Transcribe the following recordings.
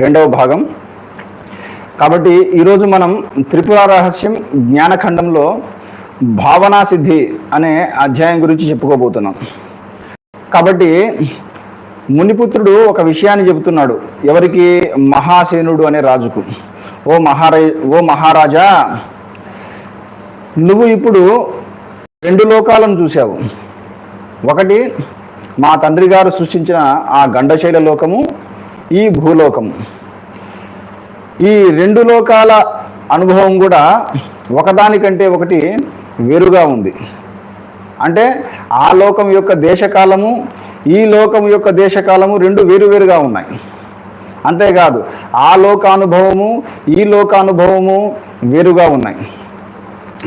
రెండవ భాగం. కాబట్టి ఈరోజు మనం త్రిపుర రహస్యం జ్ఞానఖండంలో భావనా సిద్ధి అనే అధ్యాయం గురించి చెప్పుకోబోతున్నాం. కాబట్టి మునిపుత్రుడు ఒక విషయాన్ని చెబుతున్నాడు. ఎవరికి? మహాసేనుడు అనే రాజుకు. ఓ మహారా ఓ మహారాజా నువ్వు ఇప్పుడు రెండు లోకాలను చూశావు. ఒకటి మా తండ్రి గారు సృష్టించిన ఆ గండశైల లోకము ఈ భూలోకం. ఈ రెండు లోకాల అనుభవం కూడా ఒకదానికంటే ఒకటి వేరుగా ఉంది. అంటే ఆ లోకం యొక్క దేశకాలము ఈ లోకం యొక్క దేశకాలము రెండు వేరువేరుగా ఉన్నాయి. అంతేకాదు ఆ లోకానుభవము ఈ లోకానుభవము వేరుగా ఉన్నాయి.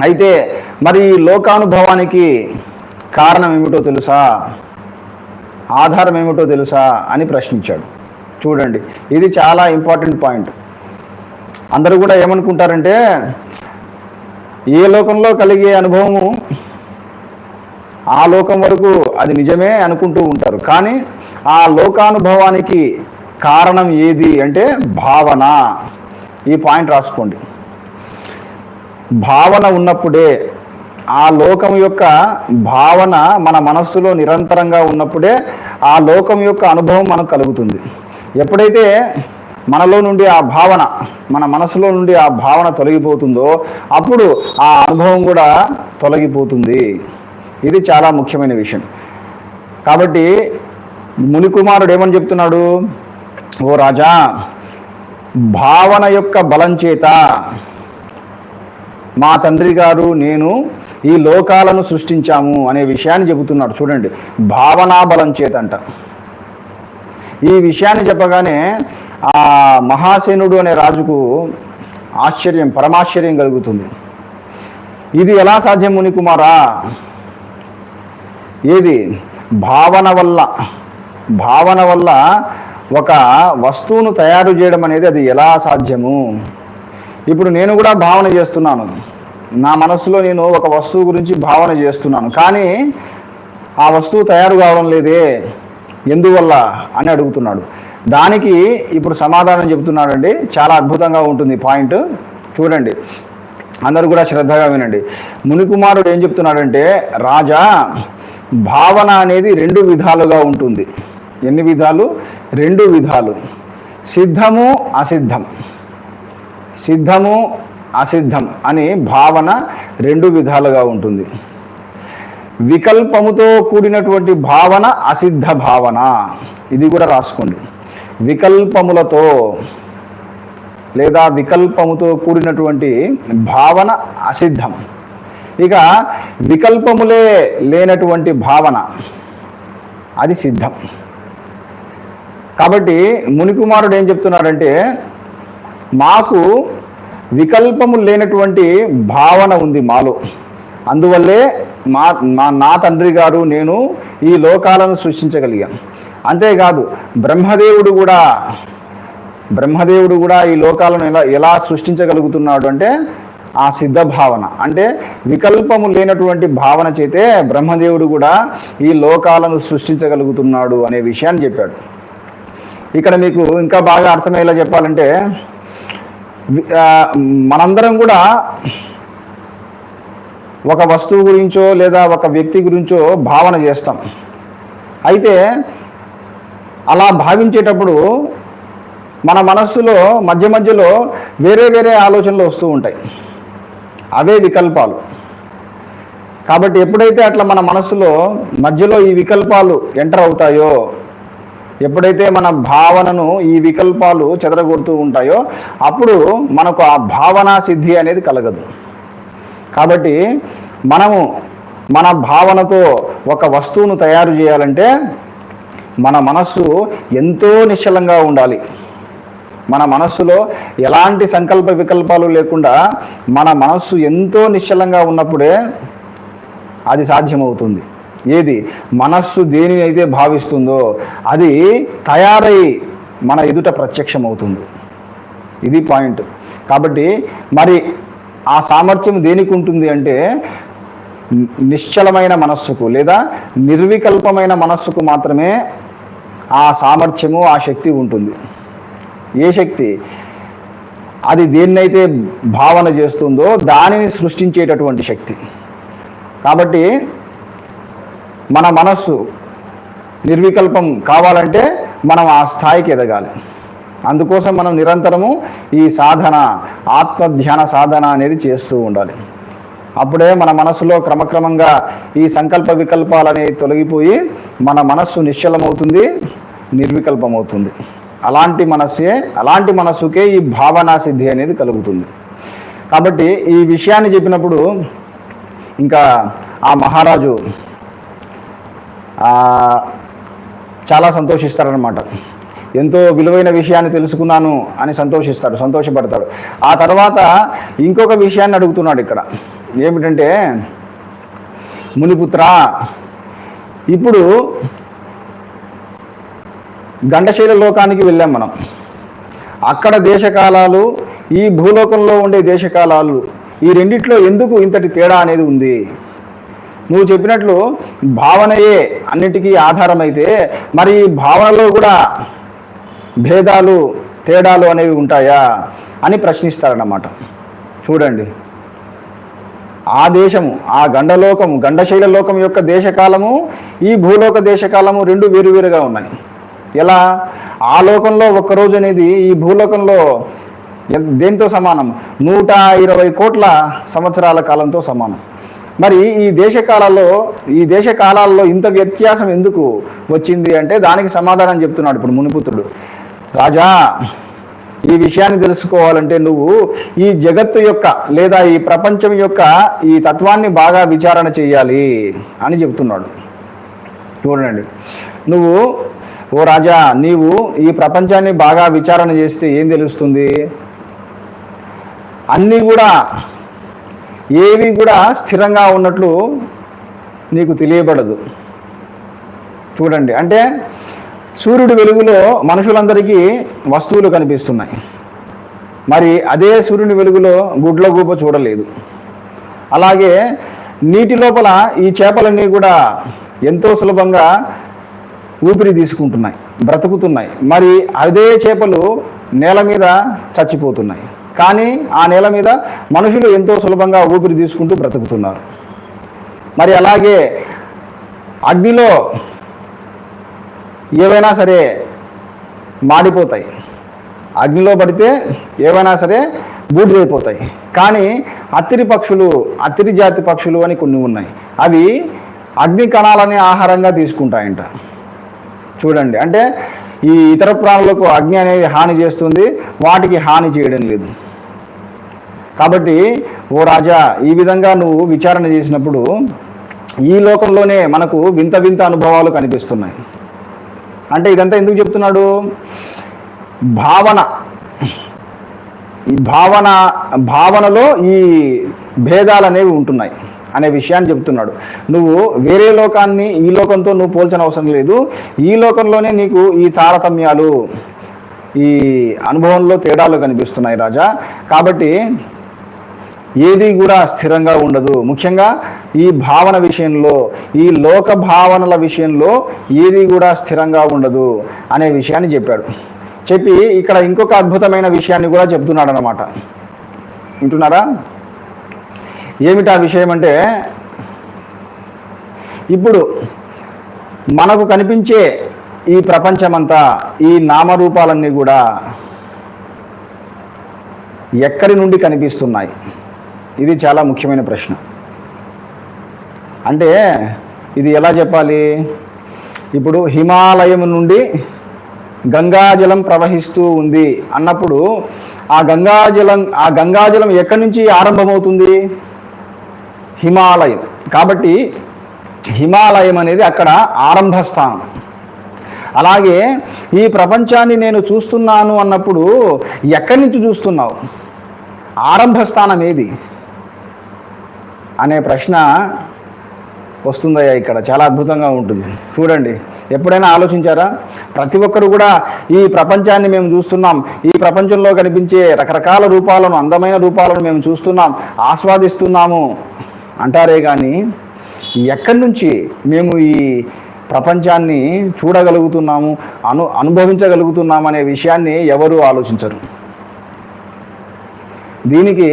అయితే మరి ఈ లోకానుభవానికి కారణం ఏమిటో తెలుసా? ఆధారం ఏమిటో తెలుసా? అని ప్రశ్నించాడు. చూడండి. ఇది చాలా ఇంపార్టెంట్ పాయింట్. అందరూ కూడా ఏమనుకుంటారంటే ఏ లోకంలో కలిగే అనుభవము ఆ లోకం వరకు అది నిజమే అనుకుంటూ ఉంటారు. కానీ ఆ లోకానుభవానికి కారణం ఏది అంటే భావన. ఈ పాయింట్ రాసుకోండి. భావన ఉన్నప్పుడే ఆ లోకం యొక్క భావన మన మనస్సులో నిరంతరంగా ఉన్నప్పుడే ఆ లోకం యొక్క అనుభవం మనకు కలుగుతుంది. ఎప్పుడైతే మనలో నుండి ఆ భావన మన మనసులో నుండి ఆ భావన తొలగిపోతుందో అప్పుడు ఆ అనుభవం కూడా తొలగిపోతుంది. ఇది చాలా ముఖ్యమైన విషయం. కాబట్టి మునికుమారుడు ఏమని చెప్తున్నాడు? ఓ రాజా భావన యొక్క బలం చేత మా తండ్రి గారు నేను ఈ లోకాలను సృష్టించాము అనే విషయాన్ని చెబుతున్నాడు. చూడండి భావనా బలం చేత అంట. ఈ విషయాన్ని చెప్పగానే ఆ మహాసేనుడు అనే రాజుకు ఆశ్చర్యం పరమాశ్చర్యం కలుగుతుంది. ఇది ఎలా సాధ్యం మునికుమారా? ఏది? భావన వల్ల భావన వల్ల ఒక వస్తువును తయారు చేయడం అనేది అది ఎలా సాధ్యము? ఇప్పుడు నేను కూడా భావన చేస్తున్నాను. నా మనసులో నేను ఒక వస్తువు గురించి భావన చేస్తున్నాను. కానీ ఆ వస్తువు తయారు కావడం లేదే. ఎందువల్ల అని అడుగుతున్నాడు. దానికి ఇప్పుడు సమాధానం చెబుతున్నాడండి. చాలా అద్భుతంగా ఉంటుంది పాయింట్. చూడండి. అందరూ కూడా శ్రద్ధగా వినండి. మునికుమారుడు ఏం చెప్తున్నాడంటే రాజా భావన అనేది రెండు విధాలుగా ఉంటుంది. ఎన్ని విధాలు? రెండు విధాలు. సిద్ధము అసిద్ధం. సిద్ధము అసిద్ధం అని భావన రెండు విధాలుగా ఉంటుంది. వికల్పముతో కూడినటువంటి భావన అసిద్ధ భావన. ఇది కూడా రాసుకోండి. వికల్పములతో లేదా వికల్పముతో కూడినటువంటి భావన అసిద్ధం. ఇక వికల్పములే లేనటువంటి భావన అది సిద్ధం. కాబట్టి మునికుమారుడు ఏం చెప్తున్నాడంటే మాకు వికల్పము లేనటువంటి భావన ఉంది మాలో. అందువల్లే మా మా నా తండ్రి గారు నేను ఈ లోకాలను సృష్టించగలిగాను అంతేకాదు బ్రహ్మదేవుడు కూడా బ్రహ్మదేవుడు కూడా ఈ లోకాలను ఎలా ఎలా సృష్టించగలుగుతున్నాడు అంటే ఆ సిద్ధ భావన. అంటే వికల్పము లేనటువంటి భావన చేతే బ్రహ్మదేవుడు కూడా ఈ లోకాలను సృష్టించగలుగుతున్నాడు అనే విషయాన్ని చెప్పాడు. ఇక్కడ మీకు ఇంకా బాగా అర్థమయ్యేలా చెప్పాలంటే మనందరం కూడా ఒక వస్తువు గురించో లేదా ఒక వ్యక్తి గురించో భావన చేస్తాం. అయితే అలా భావించేటప్పుడు మన మనస్సులో మధ్య మధ్యలో వేరే వేరే ఆలోచనలు వస్తూ ఉంటాయి. అవే వికల్పాలు. కాబట్టి ఎప్పుడైతే అట్లా మన మనస్సులో మధ్యలో ఈ వికల్పాలు ఎంటర్ అవుతాయో ఎప్పుడైతే మన భావనను ఈ వికల్పాలు చెదరగొడుతూ ఉంటాయో అప్పుడు మనకు ఆ భావనా సిద్ధి అనేది కలగదు. కాబట్టి మనము మన భావనతో ఒక వస్తువును తయారు చేయాలంటే మన మనస్సు ఎంతో నిశ్చలంగా ఉండాలి. మన మనస్సులో ఎలాంటి సంకల్ప వికల్పాలు లేకుండా మన మనస్సు ఎంతో నిశ్చలంగా ఉన్నప్పుడే అది సాధ్యమవుతుంది. ఏది? మనస్సు దేనిని అయితే భావిస్తుందో అది తయారై మన ఎదుట ప్రత్యక్షమవుతుంది. ఇది పాయింట్. కాబట్టి మరి ఆ సామర్థ్యం దేనికి ఉంటుంది అంటే నిశ్చలమైన మనస్సుకు లేదా నిర్వికల్పమైన మనస్సుకు మాత్రమే ఆ సామర్థ్యము ఆ శక్తి ఉంటుంది. ఏ శక్తి? అది దేన్నైతే భావన చేస్తుందో దానిని సృష్టించేటటువంటి శక్తి. కాబట్టి మన మనస్సు నిర్వికల్పం కావాలంటే మనం ఆ స్థాయికి ఎదగాలి. అందుకోసం మనం నిరంతరము ఈ సాధన ఆత్మధ్యాన సాధన అనేది చేస్తూ ఉండాలి. అప్పుడే మన మనసులో క్రమక్రమంగా ఈ సంకల్ప వికల్పాలు అనేవి తొలగిపోయి మన మనస్సు నిశ్చలమవుతుంది నిర్వికల్పమవుతుంది. అలాంటి మనస్సే అలాంటి మనస్సుకే ఈ భావనా సిద్ధి అనేది కలుగుతుంది. కాబట్టి ఈ విషయాన్ని చెప్పినప్పుడు ఇంకా ఆ మహారాజు చాలా సంతోషిస్తారనమాట ఎంతో విలువైన విషయాన్ని తెలుసుకున్నాను అని సంతోషిస్తాడు సంతోషపడతాడు. ఆ తర్వాత ఇంకొక విషయాన్ని అడుగుతున్నాడు ఇక్కడ. ఏమిటంటే మునిపుత్ర ఇప్పుడు గండశైల లోకానికి వెళ్ళాం మనం. అక్కడ దేశకాలాలు ఈ భూలోకంలో ఉండే దేశకాలాలు ఈ రెండిట్లో ఎందుకు ఇంతటి తేడా అనేది ఉంది? నువ్వు చెప్పినట్లు భావనయే అన్నిటికీ ఆధారమైతే మరి ఈ భావనలో కూడా భేదాలు తేడాలు అనేవి ఉంటాయా అని ప్రశ్నిస్తారన్నమాట. చూడండి. ఆ దేశము ఆ గండలోకము గండశైల లోకం యొక్క దేశకాలము ఈ భూలోక దేశకాలము రెండు వేరువేరుగా ఉన్నాయి. ఎలా? ఆ లోకంలో ఒక్కరోజు అనేది ఈ భూలోకంలో దేంతో సమానం? నూట ఇరవై కోట్ల సంవత్సరాల కాలంతో సమానం. మరి ఈ దేశకాలలో ఈ దేశకాలాల్లో ఇంత వ్యత్యాసం ఎందుకు వచ్చింది అంటే దానికి సమాధానం చెప్తున్నాడు ఇప్పుడు మునిపుత్రుడు. రాజా ఈ విషయాన్ని తెలుసుకోవాలంటే నువ్వు ఈ జగత్తు యొక్క లేదా ఈ ప్రపంచం యొక్క ఈ తత్వాన్ని బాగా విచారణ చేయాలి అని చెప్తున్నాడు. చూడండి. నువ్వు ఓ రాజా నీవు ఈ ప్రపంచాన్ని బాగా విచారణ చేస్తే ఏం తెలుస్తుంది? అన్నీ కూడా ఏవి కూడా స్థిరంగా ఉన్నట్లు నీకు తెలియబడదు. చూడండి. అంటే సూర్యుడి వెలుగులో మనుషులందరికీ వస్తువులు కనిపిస్తున్నాయి. మరి అదే సూర్యుని వెలుగులో గుడ్ల గూప చూడలేదు. అలాగే నీటి లోపల ఈ చేపలన్నీ కూడా ఎంతో సులభంగా ఊపిరి తీసుకుంటున్నాయి బ్రతుకుతున్నాయి. మరి అదే చేపలు నేల మీద చచ్చిపోతున్నాయి. కానీ ఆ నేల మీద మనుషులు ఎంతో సులభంగా ఊపిరి తీసుకుంటూ బ్రతుకుతున్నారు. మరి అలాగే అగ్నిలో ఏవైనా సరే మాడిపోతాయి. అగ్నిలో పడితే ఏవైనా సరే బూడిదైపోతాయి. కానీ అత్తిరి పక్షులు అత్తిరి జాతి పక్షులు అని కొన్ని ఉన్నాయి. అవి అగ్ని కణాలని ఆహారంగా తీసుకుంటాయంట. చూడండి. అంటే ఈ ఇతర ప్రాణులకు అగ్ని అనేది హాని చేస్తుంది. వాటికి హాని చేయడం లేదు. కాబట్టి ఓ రాజా ఈ విధంగా నువ్వు విచారణ చేసినప్పుడు ఈ లోకంలోనే మనకు వింత వింత అనుభవాలు కనిపిస్తున్నాయి. అంటే ఇదంతా ఎందుకు చెప్తున్నాడు? భావన. ఈ భావన భావనలో ఈ భేదాలు అనేవి ఉంటున్నాయి అనే విషయాన్ని చెప్తున్నాడు. నువ్వు వేరే లోకాన్ని ఈ లోకంతో నువ్వు పోల్చిన అవసరం లేదు. ఈ లోకంలోనే నీకు ఈ తారతమ్యాలు ఈ అనుభవంలో తేడాలు కనిపిస్తున్నాయి రాజా. కాబట్టి ఏది కూడా స్థిరంగా ఉండదు. ముఖ్యంగా ఈ భావన విషయంలో ఈ లోక భావనల విషయంలో ఏది కూడా స్థిరంగా ఉండదు అనే విషయాన్ని చెప్పాడు. చెప్పి ఇక్కడ ఇంకొక అద్భుతమైన విషయాన్ని కూడా చెప్తున్నాడు అనమాట వింటున్నారా? ఏమిటి ఆ విషయం అంటే ఇప్పుడు మనకు కనిపించే ఈ ప్రపంచమంతా ఈ నామరూపాలన్నీ కూడా ఎక్కడి నుండి కనిపిస్తున్నాయి? ఇది చాలా ముఖ్యమైన ప్రశ్న. అంటే ఇది ఎలా చెప్పాలి? ఇప్పుడు హిమాలయం నుండి గంగాజలం ప్రవహిస్తూ ఉంది అన్నప్పుడు ఆ గంగాజలం ఆ గంగాజలం ఎక్కడి నుంచి ఆరంభమవుతుంది? హిమాలయం. కాబట్టి హిమాలయం అనేది అక్కడ ఆరంభ స్థానం అలాగే ఈ ప్రపంచాన్ని నేను చూస్తున్నాను అన్నప్పుడు ఎక్కడి నుంచి చూస్తున్నావు? ఆరంభ స్థానం ఏది? అనే ప్రశ్న వస్తుందయ్యా ఇక్కడ. చాలా అద్భుతంగా ఉంటుంది. చూడండి. ఎప్పుడైనా ఆలోచించారా? ప్రతి ఒక్కరు కూడా ఈ ప్రపంచాన్ని మేము చూస్తున్నాం. ఈ ప్రపంచంలో కనిపించే రకరకాల రూపాలను అందమైన రూపాలను మేము చూస్తున్నాం. ఆస్వాదిస్తున్నాము అంటారే కానీ ఎక్కడి నుంచి మేము ఈ ప్రపంచాన్ని చూడగలుగుతున్నాము అను అనుభవించగలుగుతున్నాం అనే విషయాన్ని ఎవరు ఆలోచించరు. దీనికి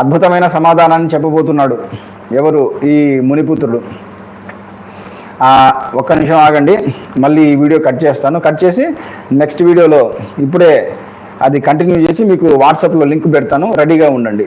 అద్భుతమైన సమాధానాన్ని చెప్పబోతున్నాడు ఎవరు? ఈ మునిపుత్రుడు. ఒక్క నిమిషం ఆగండి. మళ్ళీ ఈ వీడియో కట్ చేస్తాను. కట్ చేసి నెక్స్ట్ వీడియోలో ఇప్పుడే అది కంటిన్యూ చేసి మీకు వాట్సాప్లో లింక్ పెడతాను. రెడీగా ఉండండి.